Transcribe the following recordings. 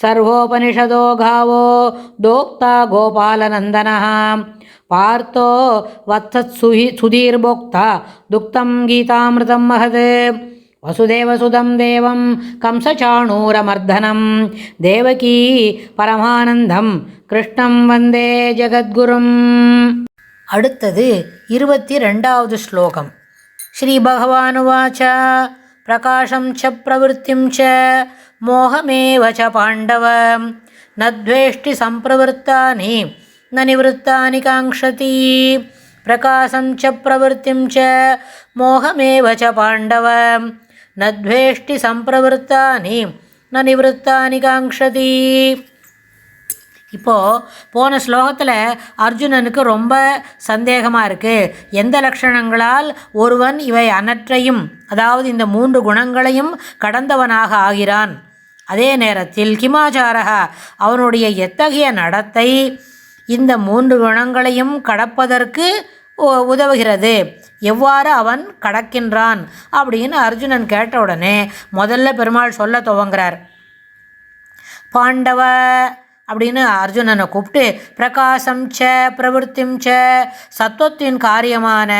सर्वोपनिषदो गावो दोक्ता गोपालनन्दनः पार्थो वत्सत्सुहि सुधीर्भोक्ता दुक्तं गीतामृतं महत् वसुदेवसुदं देवं कंसचाणूरमर्दनं देवकी परमानन्दं कृष्णं वन्दे जगद्गुरुम् अडुतद् इरवति रण्डावद् श्लोकं श्रीभगवानुवाच प्रकाशं च प्रवृत्तिं च मोहमेव च पाण्डव न द्वेष्टि सम्प्रवृत्तानि न निवृत्तानि काङ्क्षति प्रकाशं च प्रवृत्तिं च मोहमेव च पाण्डव न द्वेष्टि सम्प्रवृत्तानि न निवृत्तानि काङ्क्षति இப்போது போன ஸ்லோகத்தில் அர்ஜுனனுக்கு ரொம்ப சந்தேகமாக இருக்குது எந்த லக்ஷணங்களால் ஒருவன் இவை அனற்றையும் அதாவது இந்த மூன்று குணங்களையும் கடந்தவனாக ஆகிறான். அதே நேரத்தில் கிமாச்சாரகா அவனுடைய எத்தகைய நடத்தை இந்த மூன்று குணங்களையும் கடப்பதற்கு உ- உதவுகிறது? எவ்வாறு அவன் கடக்கின்றான்? அப்படின்னு அர்ஜுனன் கேட்ட உடனே முதல்ல பெருமாள் சொல்ல துவங்குறார். பாண்டவ அப்படின்னு அர்ஜுனனை கூப்பிட்டு பிரகாசம் ச பிரவருத்திம் ச சத்துவத்தின் காரியமான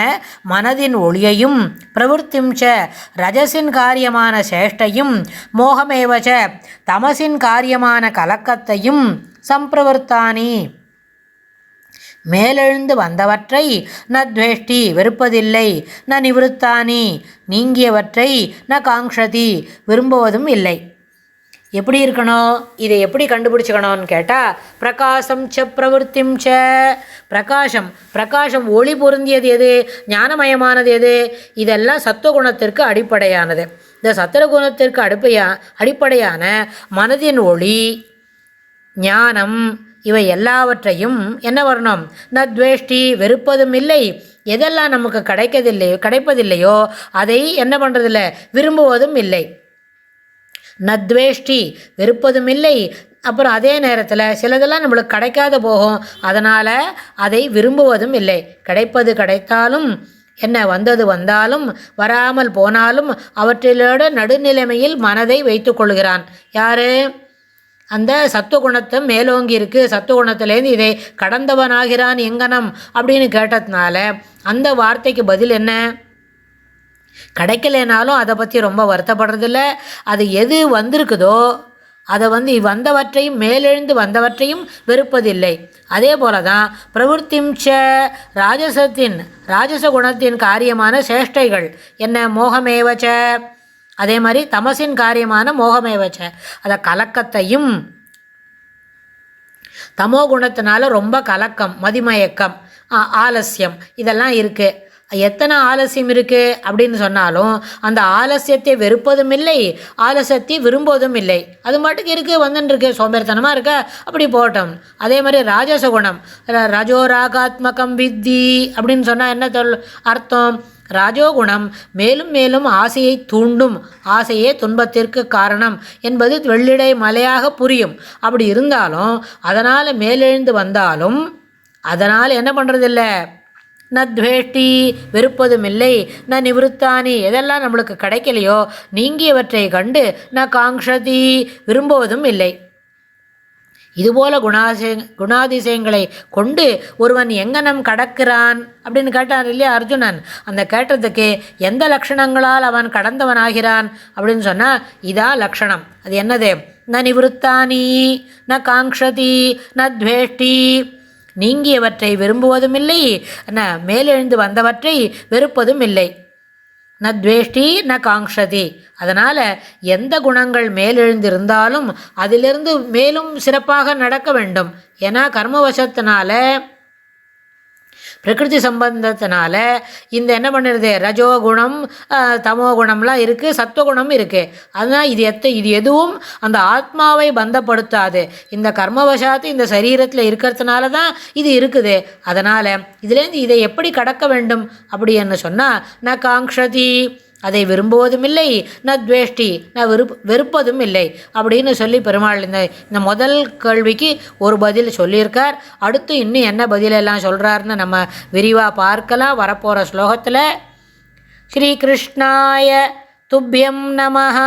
மனதின் ஒளியையும் பிரவருத்திம் ச ரஜசின் காரியமான சேஷ்டையும் மோகமேவ ச தமசின் காரியமான கலக்கத்தையும் சம்பிரவர்த்தானி. மேலெழுந்து வந்தவற்றை ந துவேஷ்டி வெறுப்பதில்லை ந நிவிருத்தானி. நீங்கியவற்றை ந காங்ஷதி விரும்புவதும் இல்லை. எப்படி இருக்கணும்? இதை எப்படி கண்டுபிடிச்சுக்கணும்னு கேட்டால் பிரகாசம் ச பிரவருத்திம் ச. பிரகாசம் பிரகாசம் ஒளி பொருந்தியது எது? ஞானமயமானது எது? இதெல்லாம் சத்துவகுணத்திற்கு அடிப்படையானது. இந்த சத்துவகுணத்திற்கு அடிப்பையா அடிப்படையான மனதின் ஒளி ஞானம் இவை எல்லாவற்றையும் என்ன வரணும்? ந துவேஷ்டி வெறுப்பதும் இல்லை. எதெல்லாம் நமக்கு கிடைக்கதில்லையோ கிடைப்பதில்லையோ அதை என்ன பண்ணுறதில்லை விரும்புவதும் இல்லை. நத்வேஷ்டி வெறுப்பதும் இல்லை அப்புறம் அதே நேரத்தில் சிலதெல்லாம் நம்மளுக்கு கிடைக்காத போகும். அதனால் அதை விரும்புவதும் இல்லை கிடைப்பது கிடைத்தாலும் என்ன வந்தது வந்தாலும் வராமல் போனாலும் அவற்றிலோட நடுநிலைமையில் மனதை வைத்து கொள்கிறான். யார்? அந்த சத்துவகுணத்தை மேலோங்கி இருக்கு. சத்துவகுணத்திலேருந்து இதை கடந்தவனாகிறான் எங்கனம் அப்படின்னு கேட்டதுனால அந்த வார்த்தைக்கு பதில் என்ன? கிடைக்கலனாலும் அதை பற்றி ரொம்ப வருத்தப்படுறதில்ல. அது எது வந்திருக்குதோ அதை வந்து வந்தவற்றையும் மேலெழுந்து வந்தவற்றையும் வெறுப்பதில்லை. அதே போல தான் பிரவருத்திம் ராஜசத்தின் ராஜச குணத்தின் காரியமான சேஷ்டைகள். என்ன? மோகமேவச்ச அதே மாதிரி தமசின் காரியமான மோகமேவச்ச அதை கலக்கத்தையும் தமோ குணத்தினால ரொம்ப கலக்கம் மதிமயக்கம் ஆலசியம் ஆலஸ்யம் இதெல்லாம் இருக்குது எத்தனை ஆலசியம் இருக்குது அப்படின்னு சொன்னாலும் அந்த ஆலசியத்தை வெறுப்பதும் இல்லை ஆலசியத்தை விரும்புவதும் இல்லை. அது மட்டுக்கு இருக்குது வந்துன்னுருக்கு சோம்பேறித்தனமாக இருக்க? அப்படி போட்டோம் அதே மாதிரி ராஜச குணம் ராஜோராகாத்மகம் ராகாத்மகம் வித்தி அப்படின்னு சொன்னால் என்ன சொல் அர்த்தம்? ராஜோகுணம் மேலும் மேலும் ஆசையை தூண்டும் ஆசையே துன்பத்திற்கு காரணம் என்பது வெள்ளிடை மலையாக புரியும். அப்படி இருந்தாலும் அதனால் மேலெழுந்து வந்தாலும் அதனால் என்ன பண்ணுறதில்ல ந துவேஷ்டி வெறுப்பதும் இல்லை ந நிவிருத்தானி எதெல்லாம் நம்மளுக்கு கிடைக்கலையோ நீங்கியவற்றை கண்டு ந காங்ஷதி விரும்புவதும் இல்லை இதுபோல குணாசய குணாதிசயங்களை கொண்டு ஒருவன் எங்கனம் கடக்கிறான் அப்படின்னு கேட்டான் இல்லையா அர்ஜுனன்? அந்த கேட்டதுக்கு எந்த லட்சணங்களால் அவன் கடந்தவனாகிறான்? அப்படின்னு சொன்னால் இதா லக்ஷணம் அது என்னது? ந நிவிருத்தானி ந காங்ஷதி ந துவேஷ்டி நீங்கியவற்றை விரும்புவதும் இல்லை ந மேலெழுந்து வந்தவற்றை வெறுப்பதும் இல்லை ந துவேஷ்டி ந காங்ஷதி அதனால் எந்த குணங்கள் மேலெழுந்திருந்தாலும் அதிலிருந்து மேலும் சிறப்பாக நடக்க வேண்டும். ஏன்னா கர்மவசத்தினால பிரகிருதி சம்பந்தத்தினால இந்த என்ன பண்ணுறது? ரஜோகுணம் தமோகுணம்லாம் தமோ இருக்குது சத்துவகுணம் இருக்குது அதனால் இது எத்த இது எதுவும் அந்த ஆத்மாவை பந்தப்படுத்தாது. இந்த கர்மவசாத்து இந்த சரீரத்தில் இருக்கிறதுனால தான் இது இருக்குது. அதனால் இதுலேருந்து இதை எப்படி கடக்க வேண்டும்? அப்படின்னு சொன்னால் ந காங்க்ஷதி. அதை விரும்புவதும் இல்லை ந துவேஷ்டி ந விருப் வெறுப்பதும் இல்லை அப்படின்னு சொல்லி பெருமாள் இந்த இந்த முதல் கேள்விக்கு ஒரு பதில் சொல்லியிருக்கார். அடுத்து இன்னும் என்ன பதிலெல்லாம் சொல்கிறாருன்னு நம்ம விரிவாக பார்க்கலாம். வரப்போகிற ஸ்லோகத்தில் ஸ்ரீகிருஷ்ணாய துப்பியம் நமஹ.